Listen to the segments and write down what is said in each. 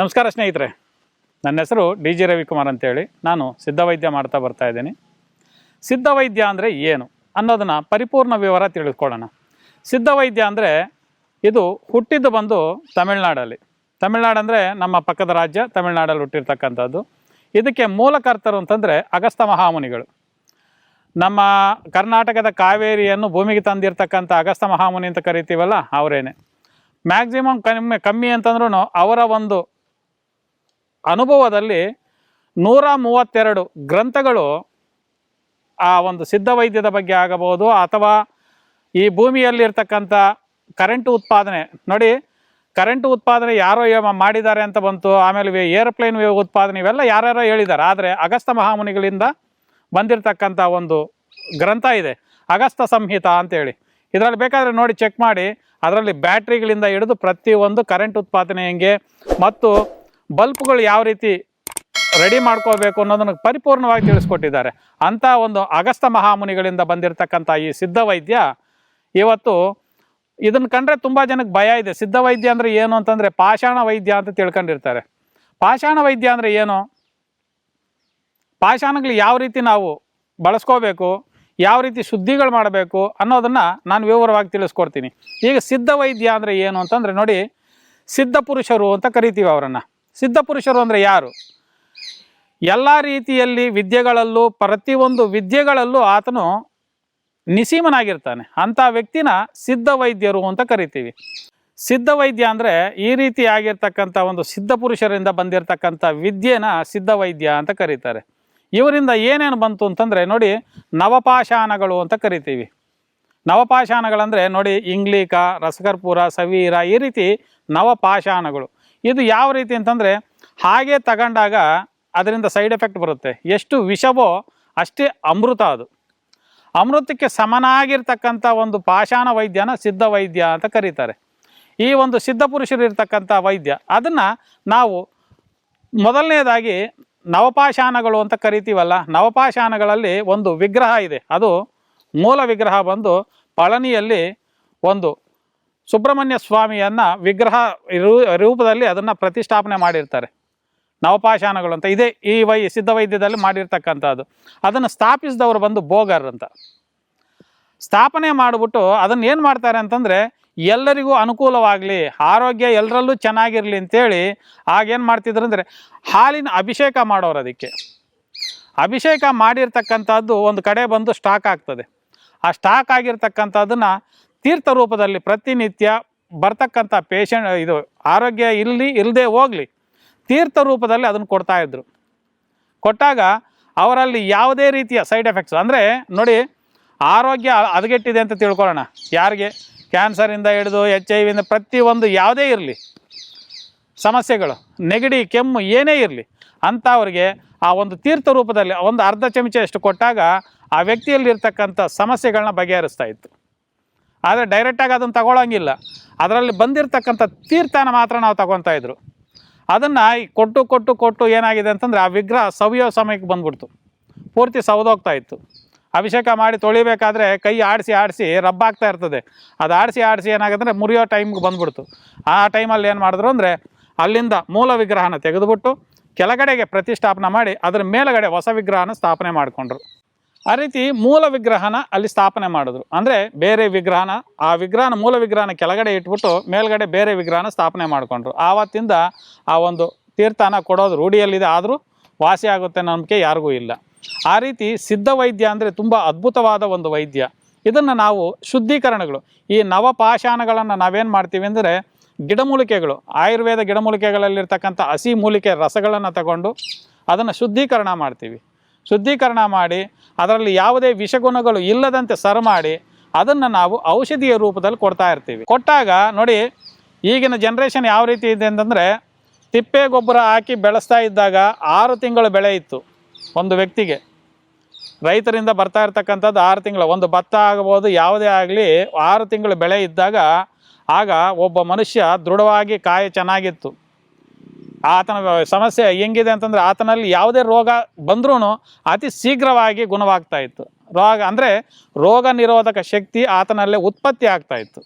ನಮಸ್ಕಾರ ಸ್ನೇಹಿತರೆ. ನನ್ನ ಹೆಸರು ಡಿ ಜಿ ರವಿಕುಮಾರ್ ಅಂತೇಳಿ. ನಾನು ಸಿದ್ಧವೈದ್ಯ ಮಾಡ್ತಾ ಬರ್ತಾ ಇದ್ದೀನಿ. ಸಿದ್ಧವೈದ್ಯ ಅಂದರೆ ಏನು ಅನ್ನೋದನ್ನು ಪರಿಪೂರ್ಣ ವಿವರ ತಿಳಿದುಕೊಳ್ಳೋಣ. ಸಿದ್ಧವೈದ್ಯ ಅಂದರೆ ಇದು ಹುಟ್ಟಿದ್ದು ಬಂದು ತಮಿಳ್ನಾಡಲ್ಲಿ. ತಮಿಳ್ನಾಡು ಅಂದರೆ ನಮ್ಮ ಪಕ್ಕದ ರಾಜ್ಯ, ತಮಿಳ್ನಾಡಲ್ಲಿ ಹುಟ್ಟಿರ್ತಕ್ಕಂಥದ್ದು. ಇದಕ್ಕೆ ಮೂಲಕರ್ತರು ಅಂತಂದರೆ ಅಗಸ್ತ ಮಹಾಮುನಿಗಳು. ನಮ್ಮ ಕರ್ನಾಟಕದ ಕಾವೇರಿಯನ್ನು ಭೂಮಿಗೆ ತಂದಿರತಕ್ಕಂಥ ಅಗಸ್ತ ಮಹಾಮುನಿ ಅಂತ ಕರಿತೀವಲ್ಲ, ಅವರೇನೆ. ಮ್ಯಾಕ್ಸಿಮಮ್ ಕಮ್ಮಿ ಕಮ್ಮಿ ಅಂತಂದ್ರೂ ಅವರ ಒಂದು ಅನುಭವದಲ್ಲಿ ನೂರ ಮೂವತ್ತೆರಡು ಗ್ರಂಥಗಳು ಆ ಒಂದು ಸಿದ್ಧ ವೈದ್ಯದ ಬಗ್ಗೆ ಆಗಬಹುದು ಅಥವಾ ಈ ಭೂಮಿಯಲ್ಲಿರ್ತಕ್ಕಂಥ ಕರೆಂಟ್ ಉತ್ಪಾದನೆ. ನೋಡಿ ಕರೆಂಟ್ ಉತ್ಪಾದನೆ ಯಾರೋ ಮಾಡಿದ್ದಾರೆ ಅಂತ ಬಂತು, ಆಮೇಲೆ ಏರೋಪ್ಲೇನ್ ಉತ್ಪಾದನೆ, ಇವೆಲ್ಲ ಯಾರ್ಯಾರೋ ಹೇಳಿದ್ದಾರೆ. ಆದರೆ ಅಗಸ್ತ ಮಹಾಮುನಿಗಳಿಂದ ಬಂದಿರತಕ್ಕಂಥ ಒಂದು ಗ್ರಂಥ ಇದೆ, ಅಗಸ್ತ ಸಂಹಿತ ಅಂತೇಳಿ. ಇದರಲ್ಲಿ ಬೇಕಾದರೆ ನೋಡಿ ಚೆಕ್ ಮಾಡಿ, ಅದರಲ್ಲಿ ಬ್ಯಾಟ್ರಿಗಳಿಂದ ಹಿಡಿದು ಪ್ರತಿಯೊಂದು ಕರೆಂಟ್ ಉತ್ಪಾದನೆ ಹೆಂಗೆ, ಮತ್ತು ಬಲ್ಬ್ಗಳು ಯಾವ ರೀತಿ ರೆಡಿ ಮಾಡ್ಕೋಬೇಕು ಅನ್ನೋದನ್ನು ಪರಿಪೂರ್ಣವಾಗಿ ತಿಳಿಸ್ಕೊಟ್ಟಿದ್ದಾರೆ. ಅಂಥ ಒಂದು ಅಗಸ್ತ ಮಹಾಮುನಿಗಳಿಂದ ಬಂದಿರತಕ್ಕಂಥ ಈ ಸಿದ್ಧವೈದ್ಯ ಇವತ್ತು ಇದನ್ನು ಕಂಡ್ರೆ ತುಂಬ ಜನಕ್ಕೆ ಭಯ ಇದೆ. ಸಿದ್ಧ ವೈದ್ಯ ಅಂದರೆ ಏನು ಅಂತಂದರೆ ಪಾಷಾಣ ವೈದ್ಯ ಅಂತ ತಿಳ್ಕೊಂಡಿರ್ತಾರೆ. ಪಾಷಾಣ ವೈದ್ಯ ಅಂದರೆ ಏನು? ಪಾಷಾಣಗಳು ಯಾವ ರೀತಿ ನಾವು ಬಳಸ್ಕೋಬೇಕು, ಯಾವ ರೀತಿ ಶುದ್ಧಿಗಳು ಮಾಡಬೇಕು ಅನ್ನೋದನ್ನು ನಾನು ವಿವರವಾಗಿ ತಿಳಿಸ್ಕೊಡ್ತೀನಿ. ಈಗ ಸಿದ್ಧ ವೈದ್ಯ ಅಂದರೆ ಏನು ಅಂತಂದರೆ ನೋಡಿ, ಸಿದ್ಧ ಪುರುಷರು ಅಂತ ಕರಿತೀವಿ ಅವರನ್ನು. ಸಿದ್ಧ ಪುರುಷರು ಅಂದರೆ ಯಾರು? ಎಲ್ಲ ರೀತಿಯಲ್ಲಿ ವಿದ್ಯೆಗಳಲ್ಲೂ, ಪ್ರತಿಯೊಂದು ವಿದ್ಯೆಗಳಲ್ಲೂ ಆತನು ನಿಸೀಮನಾಗಿರ್ತಾನೆ. ಅಂಥ ವ್ಯಕ್ತಿನ ಸಿದ್ಧ ವೈದ್ಯರು ಅಂತ ಕರಿತೀವಿ. ಸಿದ್ಧ ವೈದ್ಯ ಅಂದರೆ ಈ ರೀತಿ ಆಗಿರ್ತಕ್ಕಂಥ ಒಂದು ಸಿದ್ಧ ಪುರುಷರಿಂದ ಬಂದಿರತಕ್ಕಂಥ ವಿದ್ಯೆನ ಸಿದ್ಧ ವೈದ್ಯ ಅಂತ ಕರೀತಾರೆ. ಇವರಿಂದ ಏನೇನು ಬಂತು ಅಂತಂದರೆ, ನೋಡಿ, ನವಪಾಷಾಣಗಳು ಅಂತ ಕರಿತೀವಿ. ನವಪಾಷಾಣಗಳಂದರೆ ನೋಡಿ, ಇಂಗ್ಲೀಕ, ರಸಕರ್ಪೂರ, ಸವೀರ, ಈ ರೀತಿ ನವಪಾಷಾಣಗಳು. ಇದು ಯಾವ ರೀತಿ ಅಂತಂದರೆ ಹಾಗೆ ತಗೊಂಡಾಗ ಅದರಿಂದ ಸೈಡ್ ಎಫೆಕ್ಟ್ ಬರುತ್ತೆ. ಎಷ್ಟು ವಿಷವೋ ಅಷ್ಟೇ ಅಮೃತ ಅದು. ಅಮೃತಕ್ಕೆ ಸಮನಾಗಿರ್ತಕ್ಕಂಥ ಒಂದು ಪಾಷಾಣ ವೈದ್ಯನ ಸಿದ್ಧ ವೈದ್ಯ ಅಂತ ಕರೀತಾರೆ. ಈ ಒಂದು ಸಿದ್ಧ ಪುರುಷರು ಇರ್ತಕ್ಕಂಥ ವೈದ್ಯ, ಅದನ್ನು ನಾವು ಮೊದಲನೇದಾಗಿ ನವಪಾಷಾಣಗಳು ಅಂತ ಕರಿತೀವಲ್ಲ, ನವಪಾಷಾಣಗಳಲ್ಲಿ ಒಂದು ವಿಗ್ರಹ ಇದೆ. ಅದು ಮೂಲ ವಿಗ್ರಹ ಬಂದು ಪಳನಿಯಲ್ಲಿ ಒಂದು ಸುಬ್ರಹ್ಮಣ್ಯ ಸ್ವಾಮಿಯನ್ನು ವಿಗ್ರಹ ರೂಪದಲ್ಲಿ ಅದನ್ನು ಪ್ರತಿಷ್ಠಾಪನೆ ಮಾಡಿರ್ತಾರೆ. ನವಪಾಷಾಣಗಳು ಅಂತ. ಇದೇ ಈ ವೈ, ಸಿದ್ಧ ವೈದ್ಯದಲ್ಲಿ ಮಾಡಿರ್ತಕ್ಕಂಥದ್ದು. ಅದನ್ನು ಸ್ಥಾಪಿಸಿದವರು ಬಂದು ಬೋಗರ್ ಅಂತ. ಸ್ಥಾಪನೆ ಮಾಡಿಬಿಟ್ಟು ಅದನ್ನು ಏನು ಮಾಡ್ತಾರೆ ಅಂತಂದರೆ, ಎಲ್ಲರಿಗೂ ಅನುಕೂಲವಾಗಲಿ, ಆರೋಗ್ಯ ಎಲ್ಲರಲ್ಲೂ ಚೆನ್ನಾಗಿರಲಿ ಅಂತೇಳಿ ಆಗೇನು ಮಾಡ್ತಿದ್ರು ಅಂದರೆ, ಹಾಲಿನ ಅಭಿಷೇಕ ಮಾಡೋರು ಅದಕ್ಕೆ. ಅಭಿಷೇಕ ಮಾಡಿರ್ತಕ್ಕಂಥದ್ದು ಒಂದು ಕಡೆ ಬಂದು ಸ್ಟಾಕ್ ಆಗ್ತದೆ. ಆ ಸ್ಟಾಕ್ ಆಗಿರ್ತಕ್ಕಂಥದ್ದನ್ನು ತೀರ್ಥ ರೂಪದಲ್ಲಿ ಪ್ರತಿನಿತ್ಯ ಬರ್ತಕ್ಕಂಥ ಪೇಷಂಟ್ ಇದು ಆರೋಗ್ಯ ಇಲ್ಲಿ ಇಲ್ಲದೆ ಹೋಗಲಿ ತೀರ್ಥ ರೂಪದಲ್ಲಿ ಅದನ್ನು ಕೊಡ್ತಾಯಿದ್ರು ಕೊಟ್ಟಾಗ ಅವರಲ್ಲಿ ಯಾವುದೇ ರೀತಿಯ ಸೈಡ್ ಎಫೆಕ್ಟ್ಸ್ ಅಂದರೆ ನೋಡಿ ಆರೋಗ್ಯ ಹದಗೆಟ್ಟಿದೆ ಅಂತ ತಿಳ್ಕೊಳ್ಳೋಣ. ಯಾರಿಗೆ? ಕ್ಯಾನ್ಸರಿಂದ ಹಿಡಿದು ಎಚ್ ಐ ವಿಂದ ಪ್ರತಿಯೊಂದು ಯಾವುದೇ ಇರಲಿ. ಸಮಸ್ಯೆಗಳು, ನೆಗಡಿ, ಕೆಮ್ಮು, ಏನೇ ಇರಲಿ, ಅಂಥವ್ರಿಗೆ ಆ ಒಂದು ತೀರ್ಥ ರೂಪದಲ್ಲಿ ಒಂದು ಅರ್ಧ ಚಮಚ ಕೊಟ್ಟಾಗ ಆ ವ್ಯಕ್ತಿಯಲ್ಲಿರ್ತಕ್ಕಂಥ ಸಮಸ್ಯೆಗಳನ್ನ ಬಗೆಹರಿಸ್ತಾ ಇತ್ತು. ಆದರೆ ಡೈರೆಕ್ಟಾಗಿ ಅದನ್ನು ತಗೊಳ್ಳೋಂಗಿಲ್ಲ ಅದರಲ್ಲಿ ಬಂದಿರತಕ್ಕಂಥ ತೀರ್ಥನ ಮಾತ್ರ ನಾವು ತಗೊತಾ ಇದ್ರು. ಅದನ್ನು ಕೊಟ್ಟು ಕೊಟ್ಟು ಕೊಟ್ಟು ಏನಾಗಿದೆ ಅಂತಂದರೆ ಆ ವಿಗ್ರಹ ಸವಿಯೋ ಸಮಯಕ್ಕೆ ಬಂದ್ಬಿಡ್ತು. ಪೂರ್ತಿ ಸವದೋಗ್ತಾ ಇತ್ತು. ಅಭಿಷೇಕ ಮಾಡಿ ತೊಳಿಬೇಕಾದ್ರೆ ಕೈ ಆಡಿಸಿ ಆಡಿಸಿ ರಬ್ಬಾಗ್ತಾ ಇರ್ತದೆ. ಅದು ಆಡಿಸಿ ಆಡಿಸಿ ಏನಾಗುತ್ತೆ ಮುರಿಯೋ ಟೈಮ್ಗೆ ಬಂದ್ಬಿಡ್ತು. ಆ ಟೈಮಲ್ಲಿ ಏನು ಮಾಡಿದ್ರು ಅಂದರೆ ಅಲ್ಲಿಂದ ಮೂಲ ವಿಗ್ರಹನ ತೆಗೆದುಬಿಟ್ಟು ಕೆಳಗಡೆಗೆ ಪ್ರತಿಷ್ಠಾಪನೆ ಮಾಡಿ ಅದರ ಮೇಲುಗಡೆ ಹೊಸ ವಿಗ್ರಹನ ಸ್ಥಾಪನೆ ಮಾಡಿಕೊಂಡ್ರು. ಆ ರೀತಿ ಮೂಲ ವಿಗ್ರಹನ ಅಲ್ಲಿ ಸ್ಥಾಪನೆ ಮಾಡಿದ್ರು. ಅಂದರೆ ಬೇರೆ ವಿಗ್ರಹನ, ಆ ವಿಗ್ರಹನ ಮೂಲ ವಿಗ್ರಹನ ಕೆಳಗಡೆ ಇಟ್ಬಿಟ್ಟು ಮೇಲ್ಗಡೆ ಬೇರೆ ವಿಗ್ರಹನ ಸ್ಥಾಪನೆ ಮಾಡಿಕೊಂಡ್ರು. ಆವತ್ತಿಂದ ಆ ಒಂದು ತೀರ್ಥನ ಕೊಡೋದು ರೂಢಿಯಲ್ಲಿದೆ, ಆದರೂ ವಾಸಿ ಆಗುತ್ತೆ ನಂಬಿಕೆ ಯಾರಿಗೂ ಇಲ್ಲ. ಆ ರೀತಿ ಸಿದ್ಧ ವೈದ್ಯ ಅಂದರೆ ತುಂಬ ಅದ್ಭುತವಾದ ಒಂದು ವೈದ್ಯ. ಇದನ್ನು ನಾವು ಶುದ್ಧೀಕರಣಗಳು, ಈ ನವಪಾಷಾಣಗಳನ್ನು ನಾವೇನು ಮಾಡ್ತೀವಿ ಅಂದರೆ ಗಿಡಮೂಲಿಕೆಗಳು, ಆಯುರ್ವೇದ ಗಿಡಮೂಲಿಕೆಗಳಲ್ಲಿರ್ತಕ್ಕಂಥ ಹಸಿ ಮೂಲಿಕೆ ರಸಗಳನ್ನು ತಗೊಂಡು ಅದನ್ನು ಶುದ್ಧೀಕರಣ ಮಾಡ್ತೀವಿ. ಶುದ್ಧೀಕರಣ ಮಾಡಿ, ಅದರಲ್ಲಿ ಯಾವುದೇ ವಿಷಗುಣಗಳು ಇಲ್ಲದಂತೆ ಸರ್ ಮಾಡಿ, ಅದನ್ನು ನಾವು ಔಷಧಿಯ ರೂಪದಲ್ಲಿ ಕೊಡ್ತಾ ಇರ್ತೀವಿ. ಕೊಟ್ಟಾಗ ನೋಡಿ, ಈಗಿನ ಜನ್ರೇಷನ್ ಯಾವ ರೀತಿ ಇದೆ ಅಂತಂದರೆ, ತಿಪ್ಪೆ ಗೊಬ್ಬರ ಹಾಕಿ ಬೆಳೆಸ್ತಾ ಇದ್ದಾಗ ಆರು ತಿಂಗಳು ಬೆಳೆ ಇತ್ತು ಒಂದು ವ್ಯಕ್ತಿಗೆ. ರೈತರಿಂದ ಬರ್ತಾ ಇರ್ತಕ್ಕಂಥದ್ದು ಆರು ತಿಂಗಳು. ಒಂದು ಭತ್ತ ಆಗ್ಬೋದು, ಯಾವುದೇ ಆಗಲಿ ಆರು ತಿಂಗಳು ಬೆಳೆ ಇದ್ದಾಗ ಆಗ ಒಬ್ಬ ಮನುಷ್ಯ ದೃಢವಾಗಿ ಕಾಯ ಚೆನ್ನಾಗಿತ್ತು. ಆತನ ಸಮಸ್ಯೆ ಹೆಂಗಿದೆ ಅಂತಂದರೆ ಆತನಲ್ಲಿ ಯಾವುದೇ ರೋಗ ಬಂದ್ರೂ ಅತಿ ಶೀಘ್ರವಾಗಿ ಗುಣವಾಗ್ತಾ ಇತ್ತು. ರೋಗ ಅಂದರೆ ರೋಗ ನಿರೋಧಕ ಶಕ್ತಿ ಆತನಲ್ಲೇ ಉತ್ಪತ್ತಿ ಆಗ್ತಾ ಇತ್ತು.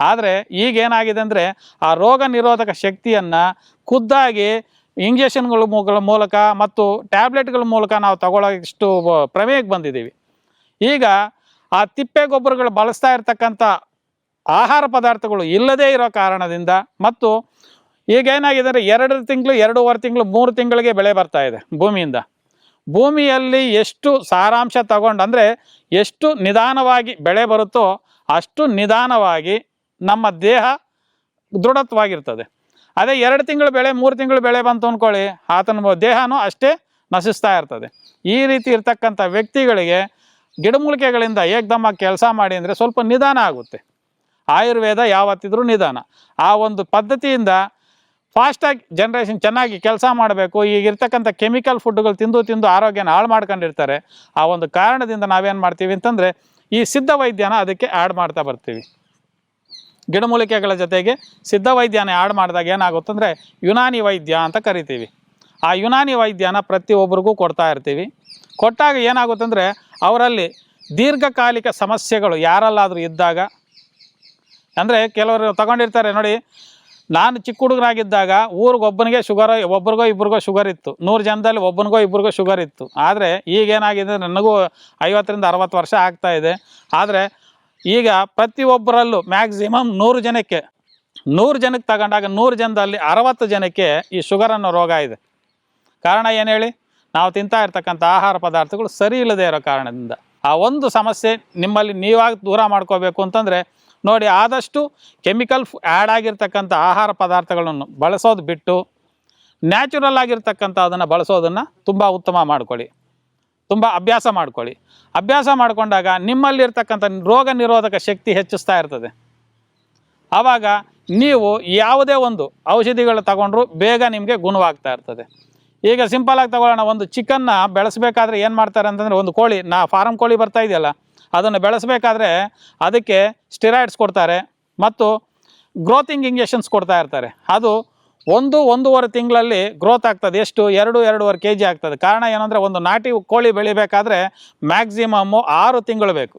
ಆದರೆ ಈಗ ಏನಾಗಿದೆ ಅಂದರೆ ಆ ರೋಗ ನಿರೋಧಕ ಶಕ್ತಿಯನ್ನು ಖುದ್ದಾಗಿ ಇಂಜೆಕ್ಷನ್ಗಳ ಮೂಲಕ ಮತ್ತು ಟ್ಯಾಬ್ಲೆಟ್ಗಳ ಮೂಲಕ ನಾವು ತಗೊಳ್ಳೋಷ್ಟು ಪ್ರಮೇಯಕ್ಕೆ ಬಂದಿದ್ದೀವಿ. ಈಗ ಆ ತಿಪ್ಪೆ ಗೊಬ್ಬರಗಳು ಬಳಸ್ತಾ ಇರತಕ್ಕಂಥ ಆಹಾರ ಪದಾರ್ಥಗಳು ಇಲ್ಲದೇ ಇರೋ ಕಾರಣದಿಂದ ಮತ್ತು ಈಗ ಏನಾಗಿದೆ ಅಂದರೆ ಎರಡು ತಿಂಗಳು, ಎರಡೂವರೆ ತಿಂಗಳು, ಮೂರು ತಿಂಗಳಿಗೆ ಬೆಳೆ ಬರ್ತಾ ಇದೆ ಭೂಮಿಯಿಂದ. ಭೂಮಿಯಲ್ಲಿ ಎಷ್ಟು ಸಾರಾಂಶ ತಗೊಂಡು ಅಂದರೆ ಎಷ್ಟು ನಿಧಾನವಾಗಿ ಬೆಳೆ ಬರುತ್ತೋ ಅಷ್ಟು ನಿಧಾನವಾಗಿ ನಮ್ಮ ದೇಹ ದೃಢತ್ವಾಗಿರ್ತದೆ ಅದೇ ಎರಡು ತಿಂಗಳು ಬೆಳೆ, ಮೂರು ತಿಂಗಳು ಬೆಳೆ ಬಂತು ಅಂದ್ಕೊಳ್ಳಿ ಆತನ ದೇಹನೂ ಅಷ್ಟೇ ನಶಿಸ್ತಾ ಇರ್ತದೆ. ಈ ರೀತಿ ಇರ್ತಕ್ಕಂಥ ವ್ಯಕ್ತಿಗಳಿಗೆ ಗಿಡಮೂಲಿಕೆಗಳಿಂದ ಏಕ್ದಮ್ಮ ಕೆಲಸ ಮಾಡಿ ಅಂದರೆ ಸ್ವಲ್ಪ ನಿಧಾನ ಆಗುತ್ತೆ. ಆಯುರ್ವೇದ ಯಾವತ್ತಿದ್ರೂ ನಿಧಾನ. ಆ ಒಂದು ಪದ್ಧತಿಯಿಂದ ಫಾಸ್ಟಾಗಿ ಜನ್ರೇಷನ್ ಚೆನ್ನಾಗಿ ಕೆಲಸ ಮಾಡಬೇಕು. ಈಗ ಇರ್ತಕ್ಕಂಥ ಕೆಮಿಕಲ್ ಫುಡ್ಗಳು ತಿಂದು ತಿಂದು ಆರೋಗ್ಯನ ಹಾಳು ಮಾಡ್ಕೊಂಡಿರ್ತಾರೆ. ಆ ಒಂದು ಕಾರಣದಿಂದ ನಾವೇನು ಮಾಡ್ತೀವಿ ಅಂತಂದರೆ, ಈ ಸಿದ್ಧ ವೈದ್ಯನ ಅದಕ್ಕೆ ಆ್ಯಡ್ ಮಾಡ್ತಾ ಬರ್ತೀವಿ. ಗಿಡಮೂಲಿಕೆಗಳ ಜೊತೆಗೆ ಸಿದ್ಧ ವೈದ್ಯನ ಆ್ಯಡ್ ಮಾಡಿದಾಗ ಏನಾಗುತ್ತಂದರೆ ಯುನಾನಿ ವೈದ್ಯ ಅಂತ ಕರಿತೀವಿ. ಆ ಯುನಾನಿ ವೈದ್ಯನ ಪ್ರತಿಯೊಬ್ಬರಿಗೂ ಕೊಡ್ತಾ ಇರ್ತೀವಿ. ಕೊಟ್ಟಾಗ ಏನಾಗುತ್ತಂದರೆ ಅವರಲ್ಲಿ ದೀರ್ಘಕಾಲಿಕ ಸಮಸ್ಯೆಗಳು ಯಾರಲ್ಲಾದರೂ ಇದ್ದಾಗ, ಅಂದರೆ ಕೆಲವರು ತಗೊಂಡಿರ್ತಾರೆ ನೋಡಿ ನಾನು ಚಿಕ್ಕ ಹುಡುಗನಾಗಿದ್ದಾಗ ಊರಿಗೆ ಒಬ್ಬನಿಗೆ ಶುಗರ್, ಒಬ್ರಿಗೋ ಇಬ್ರಿಗೋ ಶುಗರ್ ಇತ್ತು. ನೂರು ಜನದಲ್ಲಿ ಒಬ್ಬನಿಗೋ ಇಬ್ರಿಗೋ ಶುಗರ್ ಇತ್ತು. ಆದರೆ ಈಗೇನಾಗಿದೆ ನನಗೂ ಐವತ್ತರಿಂದ ಅರವತ್ತು ವರ್ಷ ಆಗ್ತಾ ಇದೆ. ಆದರೆ ಈಗ ಪ್ರತಿಯೊಬ್ಬರಲ್ಲೂ ಮ್ಯಾಕ್ಸಿಮಮ್ ನೂರು ಜನಕ್ಕೆ ನೂರು ಜನಕ್ಕೆ ತಗೊಂಡಾಗ ನೂರು ಜನದಲ್ಲಿ ಅರವತ್ತು ಜನಕ್ಕೆ ಈ ಶುಗರ್ ಅನ್ನೋ ರೋಗ ಇದೆ. ಕಾರಣ ಏನು ಹೇಳಿ? ನಾವು ತಿಂತಾ ಇರ್ತಕ್ಕಂಥ ಆಹಾರ ಪದಾರ್ಥಗಳು ಸರಿ ಇಲ್ಲದೇ ಇರೋ ಕಾರಣದಿಂದ. ಆ ಒಂದು ಸಮಸ್ಯೆ ನಿಮ್ಮಲ್ಲಿ ನೀವಾಗಿ ದೂರ ಮಾಡ್ಕೋಬೇಕು ಅಂತಂದರೆ ನೋಡಿ, ಆದಷ್ಟು ಕೆಮಿಕಲ್ ಆ್ಯಡ್ ಆಗಿರ್ತಕ್ಕಂಥ ಆಹಾರ ಪದಾರ್ಥಗಳನ್ನು ಬಳಸೋದು ಬಿಟ್ಟು ನ್ಯಾಚುರಲ್ ಆಗಿರ್ತಕ್ಕಂಥ ಅದನ್ನು ಬಳಸೋದನ್ನು ತುಂಬ ಉತ್ತಮ ಮಾಡ್ಕೊಳ್ಳಿ. ತುಂಬ ಅಭ್ಯಾಸ ಮಾಡ್ಕೊಳ್ಳಿ. ಅಭ್ಯಾಸ ಮಾಡಿಕೊಂಡಾಗ ನಿಮ್ಮಲ್ಲಿರ್ತಕ್ಕಂಥ ರೋಗ ನಿರೋಧಕ ಶಕ್ತಿ ಹೆಚ್ಚಿಸ್ತಾ ಇರ್ತದೆ. ಆವಾಗ ನೀವು ಯಾವುದೇ ಒಂದು ಔಷಧಿಗಳು ತಗೊಂಡ್ರೂ ಬೇಗ ನಿಮಗೆ ಗುಣವಾಗ್ತಾ ಇರ್ತದೆ. ಈಗ ಸಿಂಪಲಾಗಿ ತಗೊಳ್ಳೋಣ, ಒಂದು ಚಿಕನ್ನ ಬೆಳೆಸಬೇಕಾದ್ರೆ ಏನು ಮಾಡ್ತಾರೆ ಅಂತಂದರೆ ಒಂದು ಕೋಳಿ, ನಾ ಫಾರಂ ಕೋಳಿ ಬರ್ತಾ ಇದೆಯಲ್ಲ ಅದನ್ನು ಬೆಳೆಸಬೇಕಾದ್ರೆ ಅದಕ್ಕೆ ಸ್ಟಿರಾಯ್ಡ್ಸ್ ಕೊಡ್ತಾರೆ ಮತ್ತು ಗ್ರೋತಿಂಗ್ ಇಂಜೆಕ್ಷನ್ಸ್ ಕೊಡ್ತಾ ಇರ್ತಾರೆ. ಅದು ಒಂದು, ಒಂದೂವರೆ ತಿಂಗಳಲ್ಲಿ ಗ್ರೋತ್ ಆಗ್ತದೆ. ಎಷ್ಟು? ಎರಡು, ಎರಡೂವರೆ ಕೆ ಜಿ ಆಗ್ತದೆ. ಕಾರಣ ಏನಂದರೆ ಒಂದು ನಾಟಿ ಕೋಳಿ ಬೆಳಿಬೇಕಾದ್ರೆ ಮ್ಯಾಕ್ಸಿಮಮ್ಮು ಆರು ತಿಂಗಳು ಬೇಕು.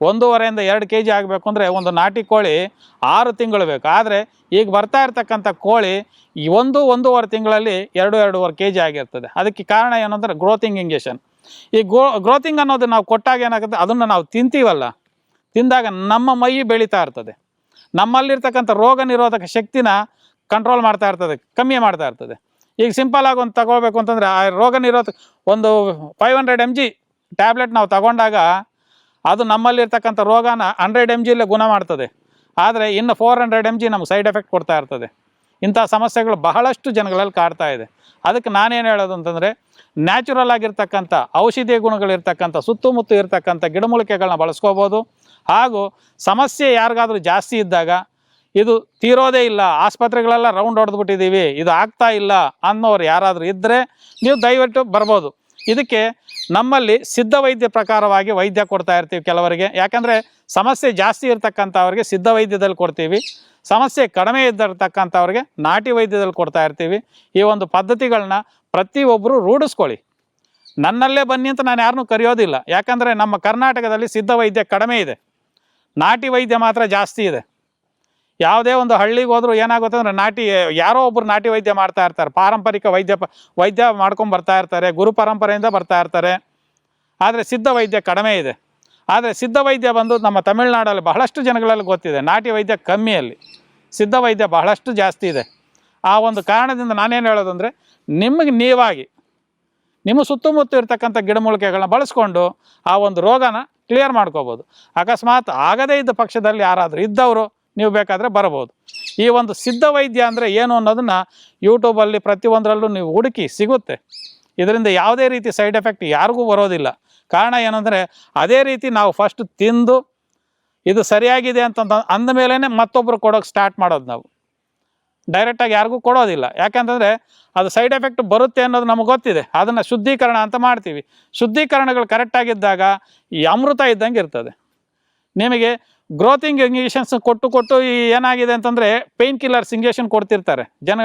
ಒಂದೂವರೆಯಿಂದ ಎರಡು ಕೆ ಜಿ ಆಗಬೇಕು ಅಂದರೆ ಒಂದು ನಾಟಿ ಕೋಳಿ ಆರು ತಿಂಗಳು ಬೇಕು. ಆದರೆ ಈಗ ಬರ್ತಾ ಇರ್ತಕ್ಕಂಥ ಕೋಳಿ ಒಂದು, ಒಂದೂವರೆ ತಿಂಗಳಲ್ಲಿ ಎರಡು, ಎರಡೂವರೆ ಕೆ ಜಿ ಆಗಿರ್ತದೆ. ಅದಕ್ಕೆ ಕಾರಣ ಏನಂದರೆ ಗ್ರೋತಿಂಗ್ ಇಂಜೆಕ್ಷನ್. ಈ ಗ್ರೋ ಗ್ರೋತಿಂಗ್ ಅನ್ನೋದು ನಾವು ಕೊಟ್ಟಾಗ ಏನಾಗುತ್ತೆ? ಅದನ್ನು ನಾವು ತಿಂತೀವಲ್ಲ. ತಿಂದಾಗ ನಮ್ಮ ಮೈ ಬೆಳೀತಾ ಇರ್ತದೆ. ನಮ್ಮಲ್ಲಿರ್ತಕ್ಕಂಥ ರೋಗ ನಿರೋಧಕ ಶಕ್ತಿನ ಕಂಟ್ರೋಲ್ ಮಾಡ್ತಾ ಇರ್ತದೆ, ಕಮ್ಮಿ ಮಾಡ್ತಾ ಇರ್ತದೆ. ಈಗ ಸಿಂಪಲ್ ಆಗಿ ಒಂದು ತಗೋಬೇಕು ಅಂತಂದರೆ ಆ ರೋಗ ನಿರೋಧಕ, ಒಂದು five hundred M G tablet ನಾವು ತಗೊಂಡಾಗ ಅದು ನಮ್ಮಲ್ಲಿರ್ತಕ್ಕಂಥ ರೋಗನ ಹಂಡ್ರೆಡ್ ಎಂ ಜಿಲೇ ಗುಣ ಮಾಡ್ತದೆ. ಆದರೆ ಇನ್ನು ಫೋರ್ ಹಂಡ್ರೆಡ್ ಎಂ ಜಿ ನಮ್ಗೆ ಸೈಡ್ ಎಫೆಕ್ಟ್ ಕೊಡ್ತಾ ಇರ್ತದೆ. ಇಂಥ ಸಮಸ್ಯೆಗಳು ಬಹಳಷ್ಟು ಜನಗಳಲ್ಲಿ ಕಾಡ್ತಾ ಇದೆ. ಅದಕ್ಕೆ ನಾನೇನು ಹೇಳೋದು ಅಂತಂದರೆ, ನ್ಯಾಚುರಲ್ ಆಗಿರ್ತಕ್ಕಂಥ ಔಷಧೀಯ ಗುಣಗಳಿರ್ತಕ್ಕಂಥ, ಸುತ್ತಮುತ್ತ ಇರ್ತಕ್ಕಂಥ ಗಿಡಮೂಲಿಕೆಗಳನ್ನ ಬಳಸ್ಕೋಬೋದು. ಹಾಗೂ ಸಮಸ್ಯೆ ಯಾರಿಗಾದರೂ ಜಾಸ್ತಿ ಇದ್ದಾಗ, ಇದು ತೀರೋದೇ ಇಲ್ಲ, ಆಸ್ಪತ್ರೆಗಳೆಲ್ಲ ರೌಂಡ್ ಹೊಡೆದ್ಬಿಟ್ಟಿದ್ದೀವಿ ಇದು ಆಗ್ತಾ ಇಲ್ಲ ಅನ್ನೋರು ಯಾರಾದರೂ ಇದ್ದರೆ ನೀವು ದಯವಿಟ್ಟು ಬರ್ಬೋದು. ಇದಕ್ಕೆ ನಮ್ಮಲ್ಲಿ ಸಿದ್ಧ ವೈದ್ಯ ಪ್ರಕಾರವಾಗಿ ವೈದ್ಯ ಕೊಡ್ತಾ ಇರ್ತೀವಿ ಕೆಲವರಿಗೆ. ಯಾಕಂದರೆ ಸಮಸ್ಯೆ ಜಾಸ್ತಿ ಇರ್ತಕ್ಕಂಥವ್ರಿಗೆ ಸಿದ್ಧ ವೈದ್ಯದಲ್ಲಿ ಕೊಡ್ತೀವಿ. ಸಮಸ್ಯೆ ಕಡಿಮೆ ಇದ್ದಿರ್ತಕ್ಕಂಥವ್ರಿಗೆ ನಾಟಿ ವೈದ್ಯದಲ್ಲಿ ಕೊಡ್ತಾ ಇರ್ತೀವಿ. ಈ ಒಂದು ಪದ್ಧತಿಗಳನ್ನ ಪ್ರತಿಯೊಬ್ಬರು ರೂಢಿಸ್ಕೊಳ್ಳಿ. ನನ್ನಲ್ಲೇ ಬನ್ನಿ ಅಂತ ನಾನು ಯಾರನ್ನೂ ಕರೆಯೋದಿಲ್ಲ. ಯಾಕಂದರೆ ನಮ್ಮ ಕರ್ನಾಟಕದಲ್ಲಿ ಸಿದ್ಧ ವೈದ್ಯ ಕಡಿಮೆ ಇದೆ. ನಾಟಿ ವೈದ್ಯ ಮಾತ್ರ ಜಾಸ್ತಿ ಇದೆ. ಯಾವುದೇ ಒಂದು ಹಳ್ಳಿಗೆ ಹೋದರೂ ಏನಾಗುತ್ತೆ ಅಂದರೆ ನಾಟಿ, ಯಾರೋ ಒಬ್ಬರು ನಾಟಿ ವೈದ್ಯ ಮಾಡ್ತಾ ಇರ್ತಾರೆ. ಪಾರಂಪರಿಕ ವೈದ್ಯ ವೈದ್ಯ ಮಾಡ್ಕೊಂಡು ಬರ್ತಾ ಇರ್ತಾರೆ, ಗುರು ಪರಂಪರೆಯಿಂದ ಬರ್ತಾ ಇರ್ತಾರೆ. ಆದರೆ ಸಿದ್ಧ ವೈದ್ಯ ಕಡಿಮೆ ಇದೆ. ಆದರೆ ಸಿದ್ಧ ವೈದ್ಯ ಬಂದು ನಮ್ಮ ತಮಿಳುನಾಡಲ್ಲಿ ಬಹಳಷ್ಟು ಜನಗಳಲ್ಲಿ ಗೊತ್ತಿದೆ. ನಾಟಿ ವೈದ್ಯ ಕಮ್ಮಿಯಲ್ಲಿ. ಸಿದ್ಧ ವೈದ್ಯ ಬಹಳಷ್ಟು ಜಾಸ್ತಿ ಇದೆ. ಆ ಒಂದು ಕಾರಣದಿಂದ ನಾನೇನು ಹೇಳೋದಂದರೆ, ನಿಮಗೆ ನೀವಾಗಿ, ನಿಮ್ಮ ಸುತ್ತಮುತ್ತ ಇರ್ತಕ್ಕಂಥ ಗಿಡಮೂಲಿಕೆಗಳನ್ನ ಬಳಸ್ಕೊಂಡು ಆ ಒಂದು ರೋಗನ ಕ್ಲಿಯರ್ ಮಾಡ್ಕೋಬೋದು. ಅಕಸ್ಮಾತ್ ಆಗದೇ ಇದ್ದ ಪಕ್ಷದಲ್ಲಿ ಯಾರಾದರೂ ಇದ್ದವರು, ನೀವು ಬೇಕಾದರೆ ಬರಬಹುದು ಈ ಒಂದು ಸಿದ್ಧ ವೈದ್ಯ ಅಂದರೆ ಏನು ಅನ್ನೋದನ್ನು ಯೂಟ್ಯೂಬಲ್ಲಿ ಪ್ರತಿಯೊಂದರಲ್ಲೂ ನೀವು ಹುಡುಕಿ ಸಿಗುತ್ತೆ. ಇದರಿಂದ ಯಾವುದೇ ರೀತಿ ಸೈಡ್ ಎಫೆಕ್ಟ್ ಯಾರಿಗೂ ಬರೋದಿಲ್ಲ. ಕಾರಣ ಏನಂದರೆ, ಅದೇ ರೀತಿ ನಾವು ಫಸ್ಟ್ ತಿಂದು ಇದು ಸರಿಯಾಗಿದೆ ಅಂತ ಅಂದ ಮೇಲೇ ಮತ್ತೊಬ್ಬರು ಕೊಡೋಕೆ ಸ್ಟಾರ್ಟ್ ಮಾಡೋದು ನಾವು. ಡೈರೆಕ್ಟಾಗಿ ಯಾರಿಗೂ ಕೊಡೋದಿಲ್ಲ. ಯಾಕಂತಂದರೆ ಅದು ಸೈಡ್ ಎಫೆಕ್ಟ್ ಬರುತ್ತೆ ಅನ್ನೋದು ನಮಗೆ ಗೊತ್ತಿದೆ. ಅದನ್ನು ಶುದ್ಧೀಕರಣ ಅಂತ ಮಾಡ್ತೀವಿ. ಶುದ್ಧೀಕರಣಗಳು ಕರೆಕ್ಟಾಗಿದ್ದಾಗ ಈ ಅಮೃತ ಇದ್ದಂಗೆ ಇರ್ತದೆ. ನಿಮಗೆ ಗ್ರೋತಿಂಗ್ ಇಂಜೆಕ್ಷನ್ಸ್ ಕೊಟ್ಟು ಕೊಟ್ಟು ಈ ಏನಾಗಿದೆ ಅಂತಂದರೆ ಪೇಯ್ನ್ ಕಿಲ್ಲರ್ಸ್ ಇಂಜೆಕ್ಷನ್ ಕೊಡ್ತಿರ್ತಾರೆ. ಜನ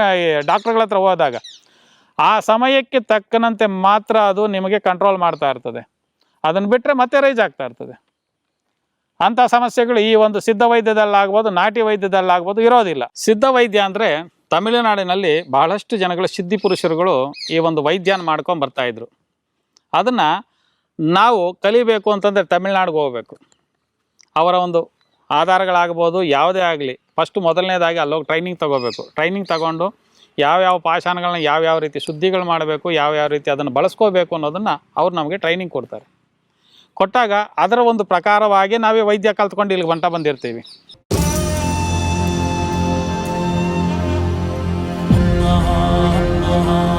ಡಾಕ್ಟ್ರುಗಳ ಹತ್ರ ಹೋದಾಗ. ಆ ಸಮಯಕ್ಕೆ ತಕ್ಕನಂತೆ ಮಾತ್ರ ಅದು ನಿಮಗೆ ಕಂಟ್ರೋಲ್ ಮಾಡ್ತಾ ಇರ್ತದೆ. ಅದನ್ನು ಬಿಟ್ಟರೆ ಮತ್ತೆ ರೈಜ್ ಆಗ್ತಾ ಇರ್ತದೆ. ಅಂಥ ಸಮಸ್ಯೆಗಳು ಈ ಒಂದು ಸಿದ್ಧ ವೈದ್ಯದಲ್ಲಾಗ್ಬೋದು, ನಾಟಿ ವೈದ್ಯದಲ್ಲಾಗ್ಬೋದು ಇರೋದಿಲ್ಲ. ಸಿದ್ಧ ವೈದ್ಯ ಅಂದರೆ ತಮಿಳುನಾಡಿನಲ್ಲಿ ಬಹಳಷ್ಟು ಜನಗಳು, ಸಿದ್ಧಿ ಪುರುಷರುಗಳು ಈ ಒಂದು ವೈದ್ಯನ ಮಾಡ್ಕೊಂಡು ಬರ್ತಾ ಇದ್ರು. ಅದನ್ನು ನಾವು ಕಲಿಬೇಕು ಅಂತಂದರೆ ತಮಿಳ್ನಾಡಿಗೆ ಹೋಗ್ಬೇಕು. ಅವರ ಒಂದು ಆಧಾರಗಳಾಗ್ಬೋದು, ಯಾವುದೇ ಆಗಲಿ. ಫಸ್ಟ್ ಮೊದಲನೇದಾಗಿ ಅಲ್ಲೋಗಿ ಟ್ರೈನಿಂಗ್ ತಗೋಬೇಕು. ಟ್ರೈನಿಂಗ್ ತಗೊಂಡು ಯಾವ್ಯಾವ ಪಾಷಾಣಗಳನ್ನ ಯಾವ್ಯಾವ ರೀತಿ ಶುದ್ಧಿಗಳು ಮಾಡಬೇಕು, ಯಾವ್ಯಾವ ರೀತಿ ಅದನ್ನು ಬಳಸ್ಕೋಬೇಕು ಅನ್ನೋದನ್ನು ಅವ್ರು ನಮಗೆ ಟ್ರೈನಿಂಗ್ ಕೊಡ್ತಾರೆ. ಕೊಟ್ಟಾಗ ಅದರ ಒಂದು ಪ್ರಕಾರವಾಗಿ ನಾವೇ ವೈದ್ಯ ಕಲ್ತ್ಕೊಂಡು ಇಲ್ಲಿಗೆ ಬಂಟ ಬಂದಿರ್ತೀವಿ. ನಮಃ